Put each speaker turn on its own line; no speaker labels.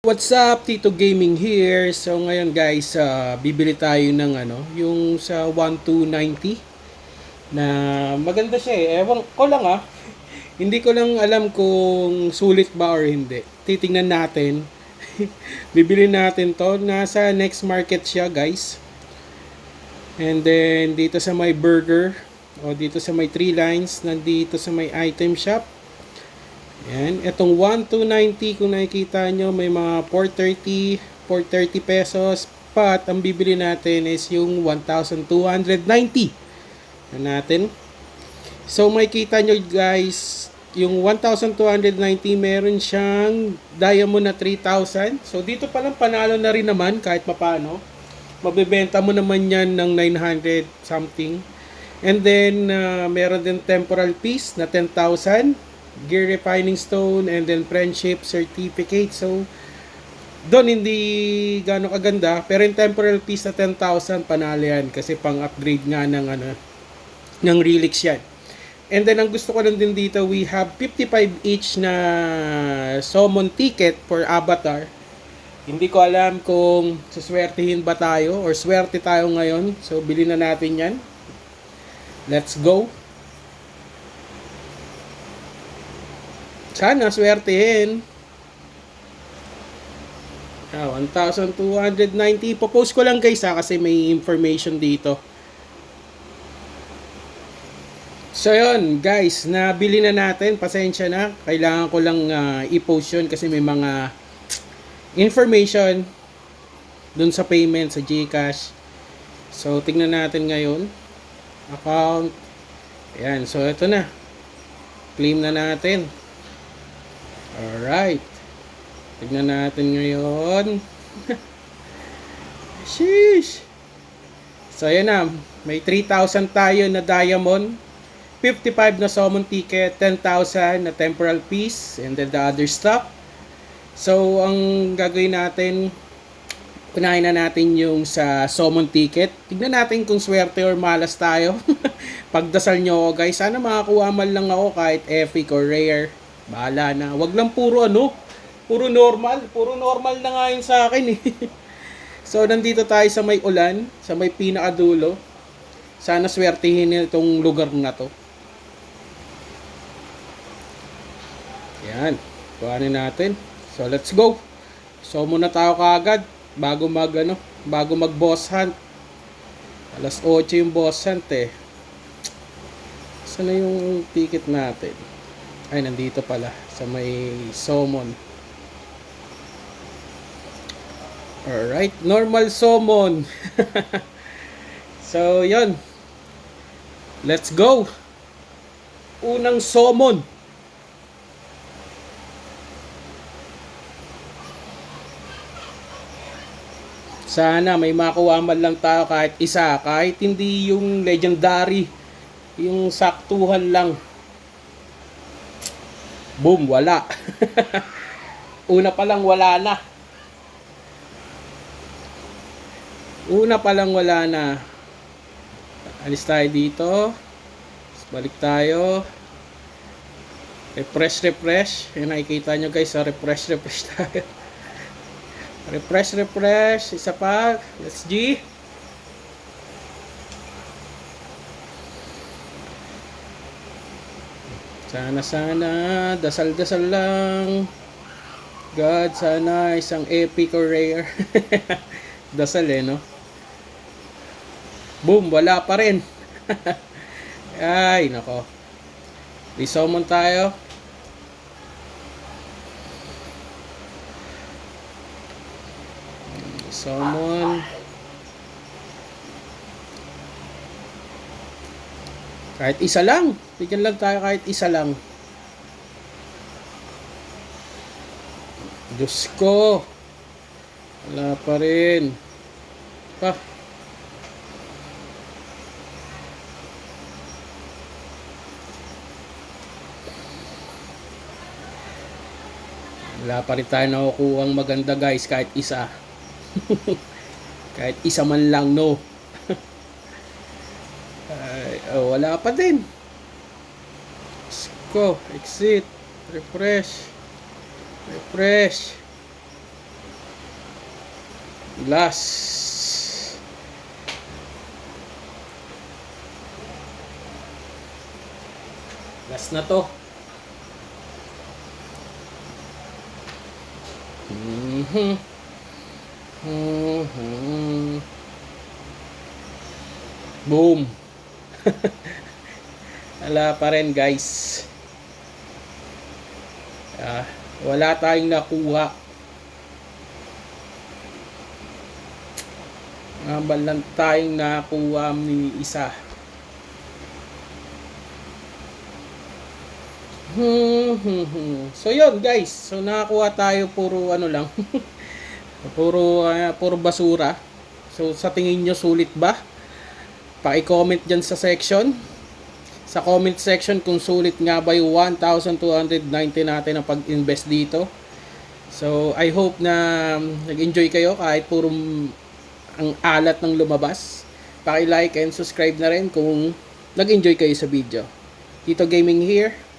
What's up? Tito Gaming here. So ngayon guys, ah, bibili tayo ng ano, yung sa 1290 na maganda siya eh. Ewan ko lang ah. Hindi ko lang alam kung sulit ba or hindi. Titingnan natin. bibili natin to. Nasa next market siya guys. And then dito sa may burger o dito sa may three lines, nandito sa may item shop. Yan. Itong 1290 kung nakikita nyo, may mga 430, 430 pesos. But, ang bibili natin is yung 1290 na natin. So, makikita nyo guys, yung 1290 meron siyang diamond na 3000. So, dito pa lang panalo na rin naman kahit mapano. Mabibenta mo naman yan ng 900 something. And then, uh, meron din temporal piece na 10,000 gear refining stone and then friendship certificate. So doon hindi gano'ng kaganda pero yung temporal piece na 10,000 panalo yan kasi pang upgrade nga ng ano ng relics yan. And then ang gusto ko lang din dito we have 55 each na summon ticket for avatar. Hindi ko alam kung suswertihin ba tayo or swerte tayo ngayon. So bilhin na natin yan. Let's go Sana swertehin. Ah, 1,290. Popost ko lang guys ha kasi may information dito. So yun guys, nabili na natin. Pasensya na. Kailangan ko lang ah, i-post yun kasi may mga information dun sa payment sa GCash. So tingnan natin ngayon. Account. Ayan, so ito na. Claim na natin. Alright. Tignan natin ngayon. Sheesh. So, ayan na. May 3,000 tayo na diamond. 55 na summon ticket. 10,000 na temporal piece. And then the other stuff. So, ang gagawin natin, unahin na natin yung sa summon ticket. Tignan natin kung swerte or malas tayo. Pagdasal nyo ako guys. Sana makakuha man lang ako kahit epic or rare. Bahala na. Wag lang puro ano, puro normal. Puro normal na nga yun sa akin eh. so, nandito tayo sa may ulan, sa may pinakadulo. Sana swertihin itong lugar na to. Yan. Kuhanin natin. So, let's go. So, muna tayo kaagad bago mag ano, bago mag boss hunt. Alas 8 yung boss hunt eh. Saan na yung ticket natin? Ay, nandito pala. Sa may summon. Alright. Normal summon. so, yon Let's go. Unang summon. Sana may makuha man lang tayo kahit isa. Kahit hindi yung legendary. Yung saktuhan lang. Boom, wala. Una pa lang wala na. Una pa lang wala na. Alis tayo dito. Balik tayo. Refresh, refresh. Yan nakikita nyo guys. So refresh, refresh tayo. refresh, refresh. Isa pa. Let's G. Sana sana, dasal-dasal lang. God, sana isang epic or rare. Dasal eh, no? Boom, wala pa rin. Ay, nako. Resummon tayo. Summon. Kahit isa lang. Bigyan lang tayo kahit isa lang. Diyos ko. Wala pa rin. Pa. Wala pa rin tayo nakukuha ang maganda guys kahit isa. kahit isa man lang no. Oh, wala pa din. Ko, exit, refresh, refresh. Glass. Glass na to. Mhm. Mhm. Boom. Wala pa rin guys. Ah, wala tayong nakuha. Ngabal lang tayong nakuha ni isa. Hmm, hmm, hmm. So yun guys, so nakakuha tayo puro ano lang. puro ah, puro basura. So sa tingin nyo sulit ba? Paki-comment dyan sa section. Sa comment section kung sulit nga ba yung 1,290 natin ang pag-invest dito. So I hope na um, nag-enjoy kayo kahit puro ang alat ng lumabas. Paki-like and subscribe na rin kung nag-enjoy kayo sa video. Tito Gaming here.